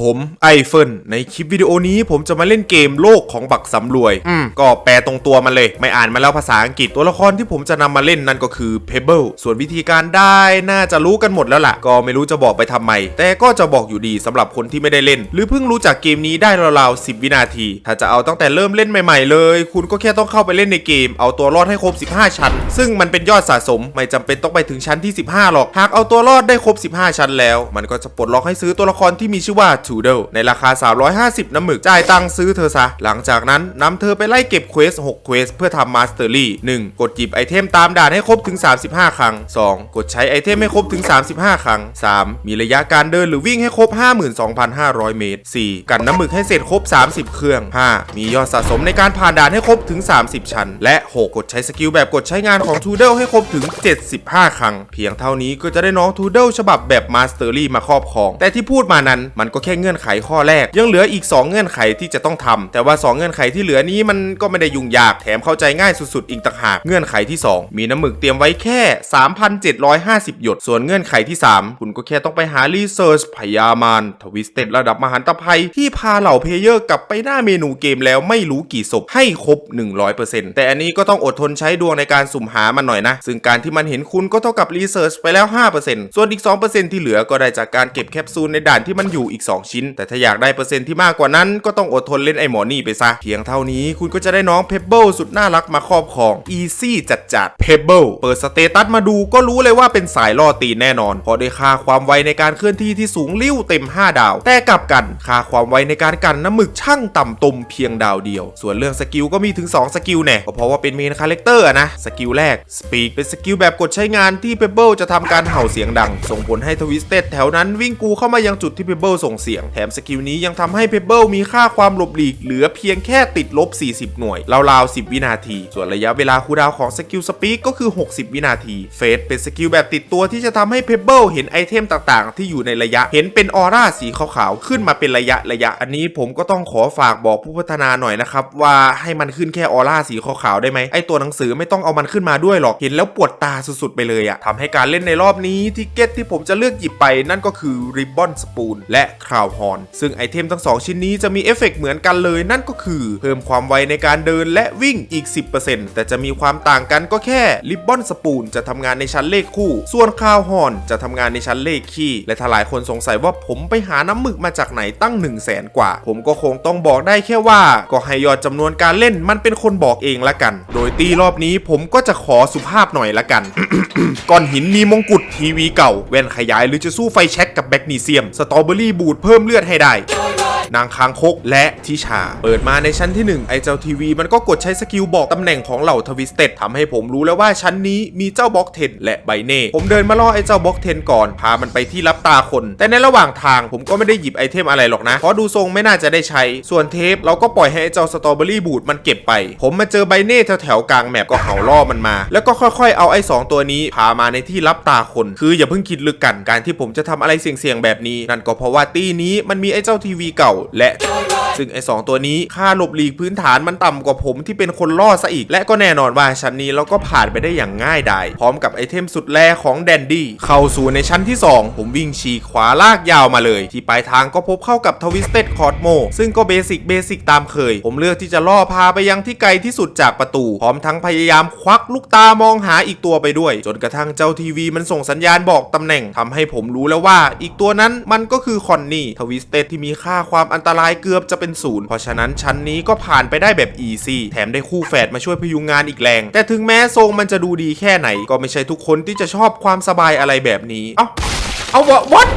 ผมไอเฟิลในคลิปวิดีโอนี้ผมจะมาเล่นเกมโลกของบักสำรวยอืมก็แปลตรงตัวมันเลย ไม่อ่านมาแล้วภาษาอังกฤษตัวละครที่ผมจะนำมาเล่นนั่นก็คือ Pebble ส่วนวิธีการได้น่าจะรู้กันหมดแล้วล่ะ ก็ไม่รู้จะบอกไปทำไม แต่ก็จะบอกอยู่ดีสำหรับคนที่ไม่ได้เล่น หรือเพิ่งรู้จักเกมนี้ได้ราวๆ10 วินาที ถ้าจะเอาตั้งแต่เริ่มเล่นใหม่ๆเลย คุณก็แค่ต้องเข้าไปเล่นในเกม เอาตัวรอดให้ครบ 15 ชั้น ซึ่งมันเป็นยอดสะสม ไม่จำเป็นต้องไปถึงชั้นที่ 15 หรอก หากเอาตัวรอดได้ครบ 15 ชั้นแล้ว มันก็จะปลดล็อกให้ซื้อตัวละครที่มีชื่อว่า Toodle ในราคา 350 น้ำหมึก จ่ายตังซื้อเธอซะ หลังจากนั้นนำเธอไปไล่เก็บเควส 6 เควส เพื่อทำมาสเตอรี่ 1. กดหยิบไอเทมตามด่านให้ครบถึง 35 ครั้ง 2. กดใช้ไอเทมให้ครบถึง 35 ครั้ง 3. มีระยะการเดินหรือวิ่งให้ครบ 52,500 เมตร 4. กันน้ำหมึกให้เสร็จครบ 30 เครื่อง 5. มียอดสะสมในการผ่านด่านให้ครบถึง 30 ชั้น และ 6. กดใช้สกิลแบบกดใช้งานของ Toodle ให้ครบถึง 75 ครั้ง เพียงเท่านี้ก็จะได้น้อง Toodle ฉบับแบบ Mastery มาครอบครอง แต่ที่พูดมานั้นมันก็แค่เงื่อนไขข้อแรก ยังเหลืออีก 2 เงื่อนไขที่จะต้องทำแต่ว่า 2 เงื่อนไขที่เหลือนี้มันก็ไม่ได้ยุ่งยากแถมเข้าใจง่ายสุดๆ อีกต่างหากเงื่อนไขที่ 2 มีน้ำหมึกเตรียมไว้แค่ 3,750 หยด ส่วนเงื่อนไขที่ 3 คุณก็แค่ต้องไปหารีเสิร์ชพยามานทวิสเต็ดระดับมหันตภัยที่พาเหล่าเพลเยอร์กลับไปหน้าเมนูเกมแล้วไม่รู้กี่ศพให้ครบ 100%แต่อันนี้ก็ต้องอดทนใช้ดวงในการสุ่มหามันหน่อยนะ ซึ่งการที่มันเห็นคุณก็เท่ากับรีเสิร์ชไปแล้ว 5%ส่วนอีก 2%ที่เหลือก็ได้จากการเก็บแคปซูลในด่านที่มันอยู่อีก 2ชิ้น แต่ถ้าอยากได้เปอร์เซ็นต์ที่มากกว่านั้นก็ต้องอดทนเล่นไอหมอนี่ไปซะ เพียงเท่านี้คุณก็จะได้น้องเพเบิลสุดน่ารักมาครอบครอง Easy จัดจัดเพเบิลเปิดสเตตัสมาดูก็รู้เลยว่าเป็นสายล่อตีนแน่นอนเพราะได้ค่าความไวในการเคลื่อนที่ที่สูงลิ้วเต็ม 5 ดาว แต่กลับกันค่าความไวในการกันน้ำหมึกช่างต่ำตุมเพียงดาวเดียว ส่วนเรื่องสกิลก็มีถึง 2 สกิลแน่ก็เพราะว่าเป็นเมนคาแรคเตอร์นะสกิลแรก Speak เป็นสกิลแบบกดใช้งานที่เพเบิลจะทำการเห่าเสียงดัง ส่งผลให้ทวิสเต็ดแถวนั้นวิ่งกูเข้ามายังจุดที่เพเบิลส่งเสียงแถมสกิลนี้ยังทำให้เพเบิลมีค่าความหลบหลีกเหลือเพียงแค่ติดลบ 40 หน่วยราวๆ10 วินาที ส่วนระยะเวลาคูดาวของสกิลสปีกก็คือ 60 วินาที เฟสเป็นสกิลแบบติดตัวที่จะทำให้เพเบิลเห็นไอเทมต่างๆ ที่อยู่ในระยะเห็นเป็นออร่าสีขาวๆขึ้นมาเป็นระยะระยะ อันนี้ผมก็ต้องขอฝากบอกผู้พัฒนาหน่อยนะครับว่าให้มันขึ้นแค่ออร่าสีขาวๆได้ไหมไอตัวหนังสือไม่ต้องเอามันขึ้นมาด้วยหรอกเห็นแล้วปวดตาสุดๆไปเลยอะทำให้การเล่นในรอบนี้ทิเก็ตที่ผมจะเลือกหยิบไปนั่นก็คือริบบอนสปูนและคราวฮอนซึ่งไอเทมทั้งสองชิ้นนี้จะมีเอฟเฟกต์เหมือนกันเลยนั่นก็คือ เพิ่มความไวในการเดินและวิ่งอีก 10%แต่จะมีความต่างกันก็แค่ริบบอนสปูนจะทำงานในชั้นเลขคู่ ส่วนคราวฮอนจะทำงานในชั้นเลขคี่ และถ้าหลายคนสงสัยว่าผมไปหาน้ำหมึกมาจากไหนตั้ง 1 0 0 0 0แสนกว่า ผมก็คงต้องบอกได้แค่ว่า ก็ให้ยอดจำนวนการเล่นมันเป็นคนบอกเองละกัน โดยตีรอบนี้ผมก็จะขอสุภาพหน่อยละกัน ก้อนหินมีมงกุฎทีวีเก่า แว่นขยายหรือจะสู้ไฟแช็กกับแบกนีเซียม สตรอเบอรี่บูดเพิ่มเลือดให้ได้ นางคางคกและทิชา เปิดมาในชั้นที่ 1 ไอเจ้าทีวีมันก็กดใช้สกิลบอกตำแหน่งของเหล่าทวิสเต็ดทำให้ผมรู้แล้วว่าชั้นนี้มีเจ้าบล็อกเทนและไบเน่ ผมเดินมาล่อไอเจ้าบล็อกเทนก่อน พามันไปที่รับตาคน แต่ในระหว่างทางผมก็ไม่ได้หยิบไอเทมอะไรหรอกนะ เพราะดูทรงไม่น่าจะได้ใช้ ส่วนเทปเราก็ปล่อยให้ไอเจ้าสตรอเบอรี่บูดมันเก็บไป ผมมาเจอไบเน่แถวๆกลางแมปก็เห่าล่อมันมา แล้วก็ค่อยๆ เอาไอ้สองตัวนี้พามาในที่รับตาคน คืออย่าเพิ่งคิดลึกกัน การที่ผมจะทำอะไรเสี่ยงๆแบบนี้ นั่นก็เพราะว่าตี้นี้มันมีไอ้เจ้าทีวีเก่าและซึ่งไอ้สองตัวนี้ค่าหลบหลีกพื้นฐานมันต่ำกว่าผมที่เป็นคนล่อซะอีก และก็แน่นอนว่าชั้นนี้เราก็ผ่านไปได้อย่างง่ายดายพร้อมกับไอเทมสุดแรของแดนดี้เข้าสู่ในชั้นที่ 2 ผมวิ่งฉีกขวาลากยาวมาเลย ที่ปลายทางก็พบเข้ากับทวิสเต็ดคอร์ดโมซึ่งก็เบสิกเบสิกตามเคย ผมเลือกที่จะล่อพาไปยังที่ไกลที่สุดจากประตู พร้อมทั้งพยายามควักลูกตามองหาอีกตัวไปด้วย จนกระทั่งเจ้าทีวีมันส่งสัญญาณบอกตำแหน่งทำให้ผมรู้แล้วว่า อีกตัวนั้นมันก็คือคอนนี่ทวิสเต็ดที่มีค่าความอันตรายเกือบจะเป็นศูนย์เพราะฉะนั้นชั้นนี้ก็ผ่านไปได้แบบอีซี่แถมได้คู่แฝดมาช่วยพยุงงานอีกแรง แต่ถึงแม้ทรงมันจะดูดีแค่ไหน ก็ไม่ใช่ทุกคนที่จะชอบความสบายอะไรแบบนี้ เอ้า เอาวะวัด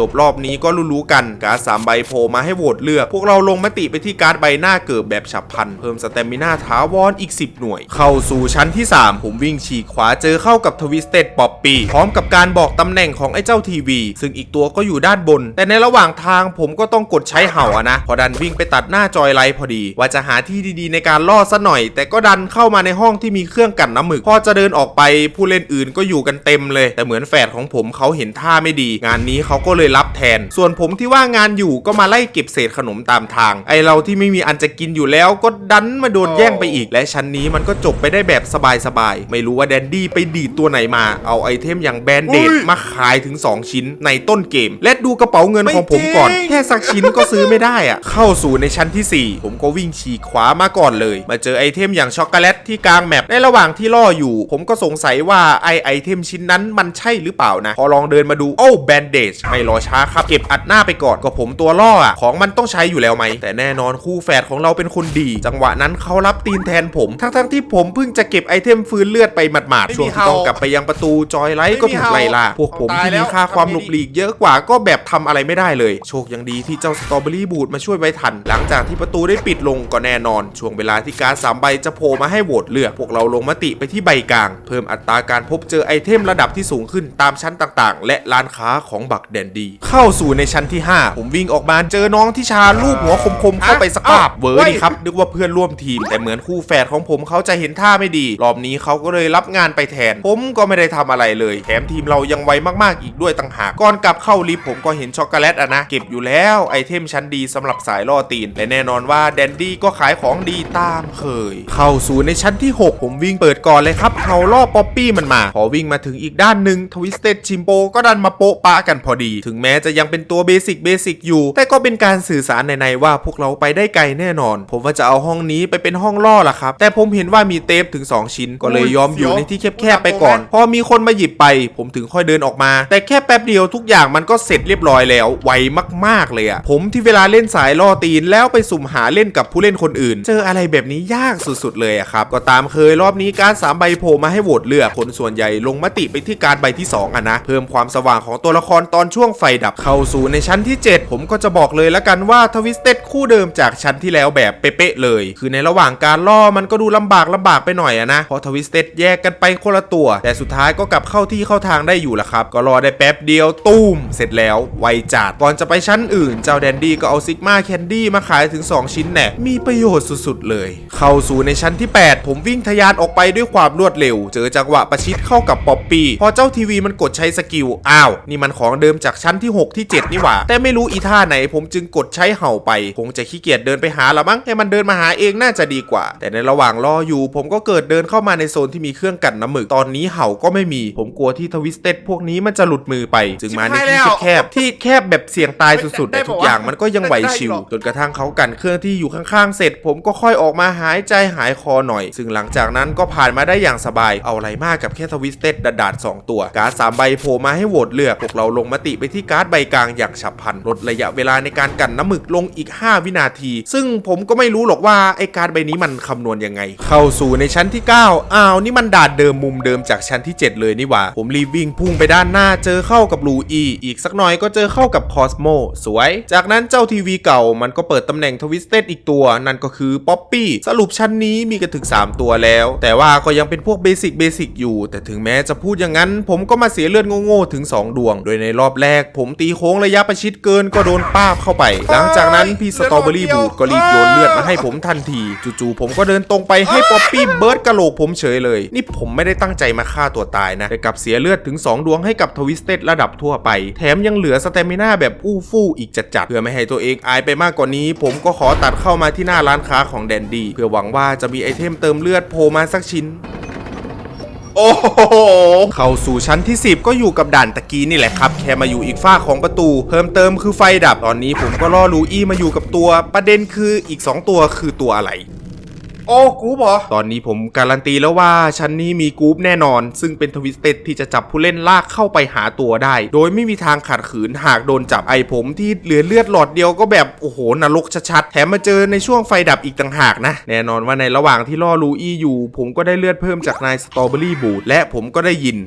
จบรอบนี้ก็รู้ๆกันการ์ดสามใบโผล่มาให้โหวตเลือก พวกเราลงมติไปที่การ์ดใบหน้าเกิดแบบฉับพลัน เพิ่มสเตมิน่าถาวรอีก 10 หน่วย เข้าสู่ชั้นที่ 3 ผมวิ่งฉีกขวาเจอเข้ากับทวิสเต็ดป๊อปปี้พร้อมกับการบอกตำแหน่งของไอ้เจ้าทีวี ซึ่งอีกตัวก็อยู่ด้านบน แต่ในระหว่างทางผมก็ต้องกดใช้เห่าอะนะ พอดันวิ่งไปตัดหน้าจอยไลท์พอดี ว่าจะหาที่ดีๆ ในการล่อซะหน่อย แต่ก็ดันเข้ามาในห้องที่มีเครื่องกันน้ำหมึก พอจะเดินออกไปผู้เล่นอื่นก็อยู่กันเต็มเลย แต่เหมือนแฝดของผมเขาเห็นท่าไม่ดี งานนี้เขาก็เลยรับแทน ส่วนผมที่ว่างงานอยู่ก็มาไล่เก็บเศษขนมตามทาง ไอเราที่ไม่มีอันจะกินอยู่แล้วก็ดันมาโดนแย่งไปอีก และชั้นนี้มันก็จบไปได้แบบสบายๆ ไม่รู้ว่าแดนดี้ไปดีดตัวไหนมา เอาไอเทมอย่างแบนเดดมาขายถึง 2 ชิ้นในต้นเกม และดูกระเป๋าเงินของผมก่อน แค่สักชิ้นก็ซื้อไม่ได้อะเข้าสู่ในชั้นทีสี่4 ผมก็วิ่งฉีกขวามาก่อนเลย มาเจอไอเทมอย่างช็อกโกแลตที่กลางแมปในระหว่างที่ล่ออยู่ ผมก็สงสัยว่าไอไอเทมชิ้นนั้นมันใช่หรือเปล่านะ พอลองเดินมาดูโอ้แบนเดจไม่รอช้าครับ เก็บอัดหน้าไปก่อนก็ผมตัวล่ออะของมันต้องใช้อยู่แล้วไหม แต่แน่นอนคู่แฝดของเราเป็นคนดี จังหวะนั้นเขารับตีนแทนผม ทั้งๆที่ผมเพิ่งจะเก็บไอเทมฟื้นเลือดไปหมาดๆช่วงที่ต้องกลับไปยังประตูจอยไลท์ก็ถูกไล่ล่าพวกผมที่มีค่าความหลบหลีกเยอะกว่าก็แบบทำอะไรไม่ได้เลย โชคยังดีที่เจ้าสตรอเบอรี่บูดมาช่วยไว้ทัน หลังจากที่ประตูได้ปิดลงก็แน่นอน ช่วงเวลาที่การดสามใบจะโผล่มาให้โหวตเลือก พวกเราลงมติไปที่ใบกลาง เพิ่มอัตราการพบเจอไอเทมระดับที่สูงขึ้นตามชั้นต่างๆ และร้านค้าของบักแดนดีเข้าสู่ในชั้นที่ 5 ผมวิ่งออกมาเจอน้องที่ชาลูกหัวคมๆเข้าไปสกาบเวอร์ดีครับนึกว่าเพื่อนร่วมทีม แต่เหมือนคู่แฝดของผมเขาจะเห็นท่าไม่ดี รอบนี้เขาก็เลยรับงานไปแทน ผมก็ไม่ได้ทำอะไรเลยแถมทีมเรายังไวมากๆอีกด้วยต่างหากก่อนกลับเข้าลิฟต์ผมก็เห็นช็อกโกแลตอะนะเก็บอยู่แล้วไอเทมชั้นดีสำหรับสายล่อตีนและแน่นอนว่าแดนดี้ก็ขายของดีตามเคย เข้าสู่ในชั้นที่ 6 ผมวิ่งเปิดก่อนเลยครับเฮาล่อป๊อปปี้มันมา พอวิ่งมาถึงอีกด้านหนึ่งทวิสเต็ดชิมโปก็ดันมาโปะปะกันพอดีถึงแม้จะยังเป็นตัวเบสิกเบสิกอยู่ แต่ก็เป็นการสื่อสารในๆว่าพวกเราไปได้ไกลแน่นอน ผมว่าจะเอาห้องนี้ไปเป็นห้องล่อล่ะครับ แต่ผมเห็นว่ามีเทปถึง 2 ชิ้น ก็เลยยอมอยู่ในที่แคบๆไปก่อน พอมีคนมาหยิบไป ผมถึงค่อยเดินออกมา แต่แค่แป๊บเดียวทุกอย่างมันก็เสร็จเรียบร้อยแล้ว ไวมากๆเลยอะผมที่เวลาเล่นสายล่อตีนแล้วไปสุ่มหาเล่นกับผู้เล่นคนอื่น เจออะไรแบบนี้ยากสุดๆเลยอะครับ ก็ตามเคยรอบนี้การดสามใบโผล่มาให้โหวตเลือกคนส่วนใหญ่ลงมติไปที่การดใบที่สองอะนะ เพิ่มความสว่างของตัวละครตอนช่วงไฟดับเข้าสู่ในชั้นที่ 7 ผมก็จะบอกเลยละกันว่าทวิสเต็ดคู่เดิมจากชั้นที่แล้วแบบเป๊ะๆเลย คือในระหว่างการล่อมันก็ดูลำบากลำบากไปหน่อยอะนะเพราะทวิสเต็ดแยกกันไปคนละตัว แต่สุดท้ายก็กลับเข้าที่เข้าทางได้อยู่ละครับ ก็รอได้แป๊บเดียวตูมเสร็จแล้วไวจัดก่อนจะไปชั้นอื่น เจ้าแดนดี้ก็เอาซิกมาแคนดี้มาขายถึง 2 ชิ้นแน่มีประโยชน์สุดๆเลย เข้าสู่ในชั้นที่ 8 ผมวิ่งทะยานออกไปด้วยความรวดเร็ว เจอจังหวะประชิดเข้ากับป๊อปปี้พอเจ้าทีวีมันกดใช้สกิลอ้าว นี่มันของเดิมจากชั้นที่ 6 ที่ 7 นี่หว่า แต่ไม่รู้อีท่าไหนผมจึงกดใช้เห่าไป คงจะขี้เกียจเดินไปหาละมั้งให้มันเดินมาหาเองน่าจะดีกว่า แต่ในระหว่างรออยู่ ผมก็เกิดเดินเข้ามาในโซนที่มีเครื่องกันน้ำหมึกตอนนี้เห่าก็ไม่มี ผมกลัวที่ทวิสเต็ดพวกนี้มันจะหลุดมือไป จึงมาในที่แคบๆที่แคบแบบเสี่ยงตายสุดๆแต่ทุกอย่างมันก็ยังไหวชิวจนกระทั่งเขากันเครื่องที่อยู่ข้างๆเสร็จ ผมก็ค่อยออกมาหายใจหายคอหน่อย ซึ่งหลังจากนั้นก็ผ่านมาได้อย่างสบายเอาอะไรมากกับแค่ทวิสเต็ดดาดๆสองตัวการ์ดสามใบโผล่มาให้โหวตเลือกพวกเราลงมติไปที่การ์ดใบกลางอย่างฉับพลันลดระยะเวลาในการกันน้ำหมึกลงอีก 5 วินาที ซึ่งผมก็ไม่รู้หรอกว่าไอ้การ์ดใบนี้มันคำนวณยังไง เข้าสู่ในชั้นที่ 9 อ้าว นี่มันดาดเดิมมุมเดิมจากชั้นที่ 7 เลยนี่หว่า ผมรีบวิ่งพุ่งไปด้านหน้าเจอเข้ากับลูอีอีกสักหน่อยก็เจอเข้ากับคอสโมสวย จากนั้นเจ้าทีวีเก่ามันก็เปิดตำแหน่งทวิสเต็ดอีกตัว นั่นก็คือป๊อปปี้สรุปชั้นนี้มีกันถึง 3 ตัวแล้ว แต่ว่าก็ยังเป็นพวกเบสิกเบสิกอยู่ แต่ถึงแม้จะพูดอย่างนั้น ผมก็มาเสียเลือดโง่ๆถึง 2 ดวง โดยในรอบแรกผมตีโค้งระยะประชิดเกินก็โดนป้าบเข้าไป หลังจากนั้นพี่สตรอเบอรี่บูดก็รีบโยนเลือดมาให้ผมทันทีจู่ๆผมก็เดินตรงไปให้ป๊อปปี้เบิร์ดกะโหลกผมเฉยเลย นี่ผมไม่ได้ตั้งใจมาฆ่าตัวตายนะแต่กลับเสียเลือดถึง 2 ดวงให้กับทวิสเต็ดระดับทั่วไป แถมยังเหลือสเตมิน่าแบบอู้ฟู่อีกจัดๆเพื่อไม่ให้ตัวเองอายไปมากกว่านี้ ผมก็ขอตัดเข้ามาที่หน้าร้านค้าของแดนดี้เพื่อหวังว่าจะมีไอเทมเติมเลือดโผล่มาสักชิ้น โอ้โห เข้าสู่ชั้นที่ 10 ก็อยู่กับด่านตะกี้นี่แหละครับ แค่มาอยู่อีกฝ้าของประตู เพิ่มเติมคือไฟดับ ตอนนี้ผมก็ล่อลูอี้มาอยู่กับตัว ประเด็นคืออีก 2 ตัวคือตัวอะไร โอ้กูบเหรอ ตอนนี้ผมการันตีแล้วว่าชั้นนี้มีกรุ๊ปแน่นอน ซึ่งเป็นทวิสเต็ดที่จะจับผู้เล่นลากเข้าไปหาตัวได้ โดยไม่มีทางขัดขืนหากโดนจับไอผมที่เหลือเลือดหลอดเดียวก็แบบโอ้โหนรกชัดๆแถมมาเจอในช่วงไฟดับอีกต่างหากนะ แน่นอนว่าในระหว่างที่ล่อลูอี้อยู่ ผมก็ได้เลือดเพิ่มจากนายสตรอเบอรี่บูดและผมก็ได้ยิน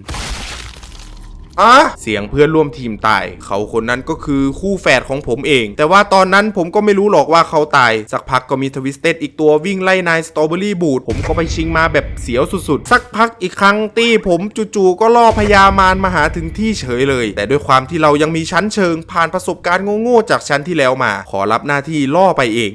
อะเสียงเพื่อนร่วมทีมตาย เขาคนนั้นก็คือคู่แฝดของผมเอง แต่ว่าตอนนั้นผมก็ไม่รู้หรอกว่าเขาตาย สักพักก็มีทวิสเต็ดอีกตัววิ่งไล่นายสตรอเบอรี่บูดผมก็ไปชิงมาแบบเสียวสุดๆ สักพักอีกครั้งตี้ผมจู่ๆก็ล่อพญามารมาหาถึงที่เฉยเลย แต่ด้วยความที่เรายังมีชั้นเชิง ผ่านประสบการณ์โง่ๆจากชั้นที่แล้วมา ขอรับหน้าที่ล่อไปเอง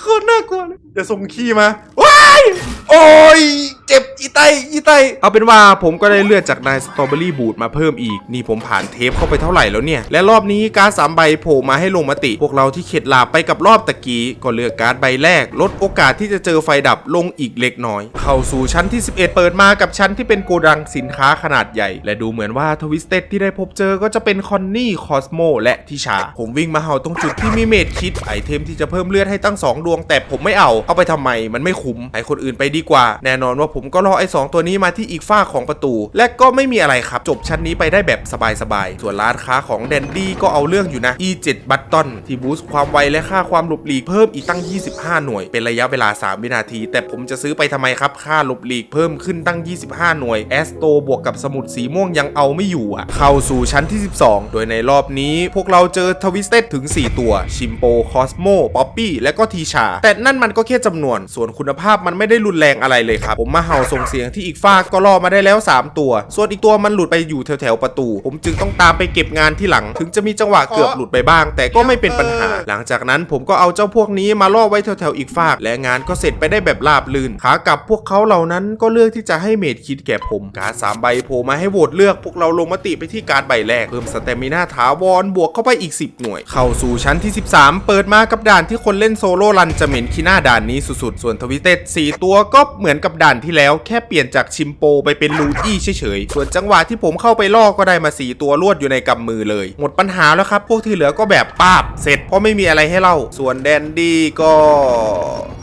โคตรน่ากลัวเลยจะส่งขี้มาว้ายโอ้โอ้ย เจ็บอีไตอีไตเอาเป็นว่าผมก็ได้เลือดจากนายสตรอเบอรี่บูดมาเพิ่มอีก นี่ผมผ่านเทปเข้าไปเท่าไหร่แล้วเนี่ย และรอบนี้การ์ดสามใบโผล่มาให้ลงมติ พวกเราที่เข็ดหลาบไปกับรอบตะกี้ ก็เลือกการ์ดใบแรก ลดโอกาสที่จะเจอไฟดับลงอีกเล็กน้อย เข้าสู่ชั้นที่ 11 เปิดมากับชั้นที่เป็นโกดังสินค้าขนาดใหญ่ และดูเหมือนว่าทวิสเต็ดที่ได้พบเจอก็จะเป็นคอนนี่คอสโมและทิชา ผมวิ่งมาเห่าตรงจุดที่มีเมดคิดไอเทมที่จะเพิ่มเลือดให้ตั้ง2ดวงแต่ผมไม่เอาเอาไปทำไมมันไม่คุ้มให้คนอื่นไปดีกว่า แน่นอนว่าผมมก็รอไอ้สองตัวนี้มาที่อีกฝ้าของประตู และก็ไม่มีอะไรครับ จบชั้นนี้ไปได้แบบสบายๆ ส่วนร้านค้าของแดนดี้ก็เอาเรื่องอยู่นะ E7 บัตตอนที่บูสต์ความไวและค่าความหลบหลีกเพิ่มอีกตั้ง 25 หน่วย เป็นระยะเวลา 3 วินาที แต่ผมจะซื้อไปทำไมครับ ค่าหลบหลีกเพิ่มขึ้นตั้ง 25 หน่วยแอสโตบวกกับสมุดสีม่วงยังเอาไม่อยู่อะเข้าสู่ชั้นที่ 12 โดยในรอบนี้ พวกเราเจอทวิสเต็ดถึง 4 ตัวชิมโปคอสโมป๊อปปี้และก็ทีชาแต่นั่นมันก็แค่จำนวน ส่วนคุณภาพมันไม่ได้รุนแรงอะไรเลยครับผมมาเห่าส่งเสียงที่อีกฟากก็ล่อมาได้แล้ว 3 ตัว ส่วนอีกตัวมันหลุดไปอยู่แถวๆประตู ผมจึงต้องตามไปเก็บงานที่หลัง ถึงจะมีจังหวะเกือบหลุดไปบ้าง แต่ก็ไม่เป็นปัญหา หลังจากนั้นผมก็เอาเจ้าพวกนี้มาล่อไว้แถวๆอีกฟาก และงานก็เสร็จไปได้แบบราบลื่นขากลับพวกเขาเหล่านั้นก็เลือกที่จะให้เมดคิดแก่ผมการสามใบโผล่มาให้โหวตเลือกพวกเราลงมติไปที่การใบแรกเพิ่มสเตมิน่าถาวรบวกเข้าไปอีก 10 หน่วย เข้าสู่ชั้นที่ 13 เปิดมากับด่านที่คนเล่นโซโล่รันจะเหม็นขี้หน้าด่านนี้สุดๆ ส่วนทวิเต็ด4ตัวก็เหมือนกับด่านที่แล้วแค่เปลี่ยนจากชิมโปไปเป็นลูอี้เฉยๆ ส่วนจังหวะที่ผมเข้าไปล่อก็ได้มา4ตัวรวดอยู่ในกำมือเลย หมดปัญหาแล้วครับ พวกที่เหลือก็แบบป้าบ เสร็จเพราะไม่มีอะไรให้เล่า ส่วนแดนดี้ก็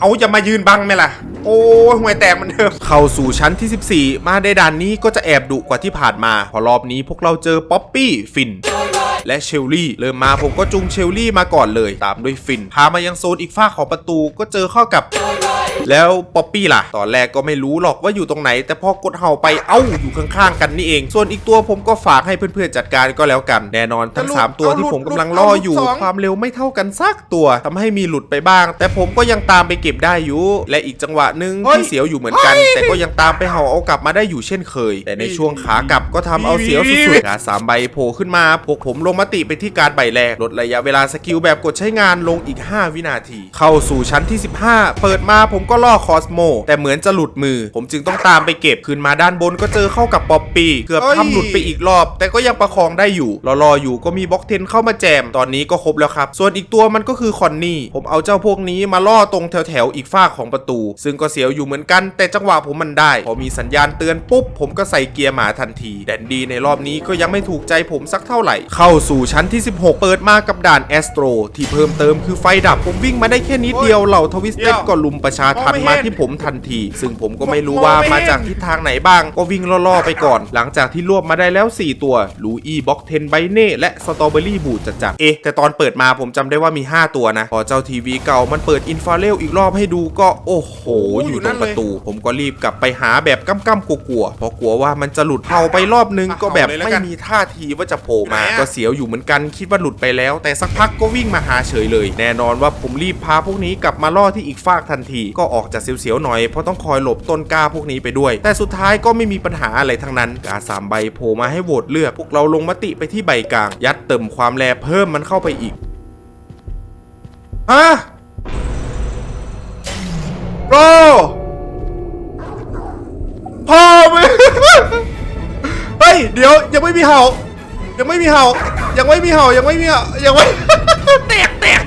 เอาจะมายืนบังไหมล่ะ โอ้ยห่วยแตกมันเดิมเข้าสู่ชั้นที่ 14 มาในด่านนี้ก็จะแอบดุกว่าที่ผ่านมา พอรอบนี้พวกเราเจอป๊อปปี้ฟิน และเชลลี่เริ่มมาผมก็จุงเชลลี่มาก่อนเลย ตามด้วยฟินพามายังโซนอีกฝ้ากของประตูก็เจอเข้ากับแล้วป๊อปปี้ล่ะ ตอนแรกก็ไม่รู้หรอกว่าอยู่ตรงไหน แต่พอกดเห่าไป เอ้า อยู่ข้างๆกันนี่เอง ส่วนอีกตัวผมก็ฝากให้เพื่อนๆจัดการก็แล้วกัน แน่นอนทั้ง 3 ตัวที่ผมกำลังล่ออยู่ ความเร็วไม่เท่ากันสักตัวทำให้มีหลุดไปบ้าง แต่ผมก็ยังตามไปเก็บได้อยู่ และอีกจังหวะหนึ่งที่เสียวอยู่เหมือนกัน แต่ก็ยังตามไปเห่าเอากลับมาได้อยู่เช่นเคย แต่ในช่วงขากลับก็ทำเอาเสียวสุดๆการดสามใบโผล่ขึ้นมาพวกผมลงมติไปที่การดใบแรกลดระยะเวลาสกิลแบบกดใช้งานลงอีก 5 วินาที เข้าสู่ชั้นที่ 15 เปิดมาผมก็ล่อคอสโม แต่เหมือนจะหลุดมือ ผมจึงต้องตามไปเก็บ ขึ้นมาด้านบนก็เจอเข้ากับป๊อปปี้เกือบทำหลุดไปอีกรอบ แต่ก็ยังประคองได้อยู่รอๆอยู่ก็มีบล็อกเทนเข้ามาแจมตอนนี้ก็ครบแล้วครับ ส่วนอีกตัวมันก็คือคอนนี่ผมเอาเจ้าพวกนี้มาล่อตรงแถวๆอีกฝ้ากของประตู ซึ่งก็เสียวอยู่เหมือนกัน แต่จังหวะผมมันได้ พอมีสัญญาณเตือนปุ๊บผมก็ใส่เกียร์หมาทันทีแดนดีในรอบนี้ก็ยังไม่ถูกใจผมสักเท่าไหร่เข้าสู่ชั้นที่ 16 เปิดมากับด่านแอสโตร ที่เพิ่มเติมคือไฟดับผมวิ่งมาได้แค่นิดเดียวเหล่าทวิสเต็ดก็ลุมประชาทันมาที่ผมทันที ซึ่งผมก็ไม่รู้ว่ามาจากทิศทางไหนบ้าง ก็วิ่งล่อๆไปก่อน หลังจากที่รวบมาได้แล้ว 4 ตัวลูอี้บ็อกเทนไบเน่และสตรอเบอรี่บูดจัดๆเอ๊ะแต่ตอนเปิดมาผมจำได้ว่ามี 5 ตัวนะ พอเจ้าทีวีเก่ามันเปิดอินฟราเรลอีกรอบให้ดูก็โอ้โห อยู่ตรงประตู ผมก็รีบกลับไปหาแบบก้ำๆกลัวๆเพราะกลัวว่ามันจะหลุดเผาไปรอบนึงก็แบบไม่มีท่าทีว่าจะโผล่มาก็เสียยวอยู่เหมือนกันคิดว่าหลุดไปแล้ว แต่สักพักก็วิ่งมาหาเฉยเลย แน่นอนว่าผมรีบพาพวกนี้กลับมาล่อที่อีกฟากทันที ก็ออกจากเสียวๆหน่อยเพราะต้องคอยหลบต้นกล้าพวกนี้ไปด้วย แต่สุดท้ายก็ไม่มีปัญหาอะไรทั้งนั้นกาสามใบโผล่มาให้โหวตเลือกพวกเราลงมติไปที่ใบกลาง ยัดเติมความแลเพิ่มมันเข้าไปอีกฮะโรพ่อมึงเฮ้ย เดี๋ยวยังไม่มีเห่า ยังไม่มีเห่า ยังไม่มีเห่ายังไม่มีเห่ายังไม่ แตกแตก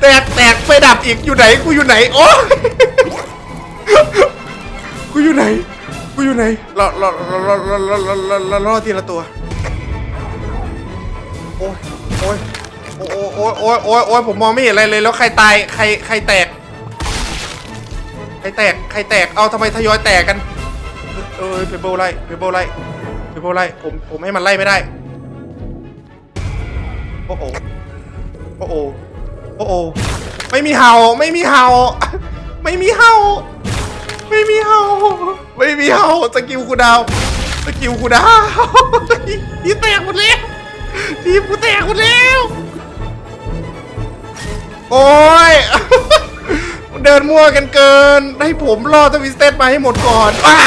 แตกแตกไฟดับอีกอยู่ไหนกูอยู่ไหนโอ้ยกูอยู่ไหนกูอยู่ไหนรอรอรอรอรอรอรอรอรอรอทีละตัวโอ้ยโอ้ยโอ้ยโอ้ยโอ้ยโอ้ยโอ้ยผมมองไม่เห็นอะไรเลยแล้วใครตายใครใครแตกใครแตกใครแตกเอาทำไมทยอยแตกกันเออเพเบิลไล่เพเบิลไล่เพเบิลไล่ผมผมให้มันไล่ไม่ได้ โอ้โหโอ้โหโอ้โหไม่มีเห่าไม่มีเห่า ไม่มีเห่า ไม่มีเห่า ไม่มีเห่าสกิลกูดาวสกิลกูดาวทีแตกหมดแล้วทีมกูแตกหมดแล้วโอ้ยเดินมั่วกันเกิน ให้ผมรอทวิสเตสมาให้หมดก่อนอ้า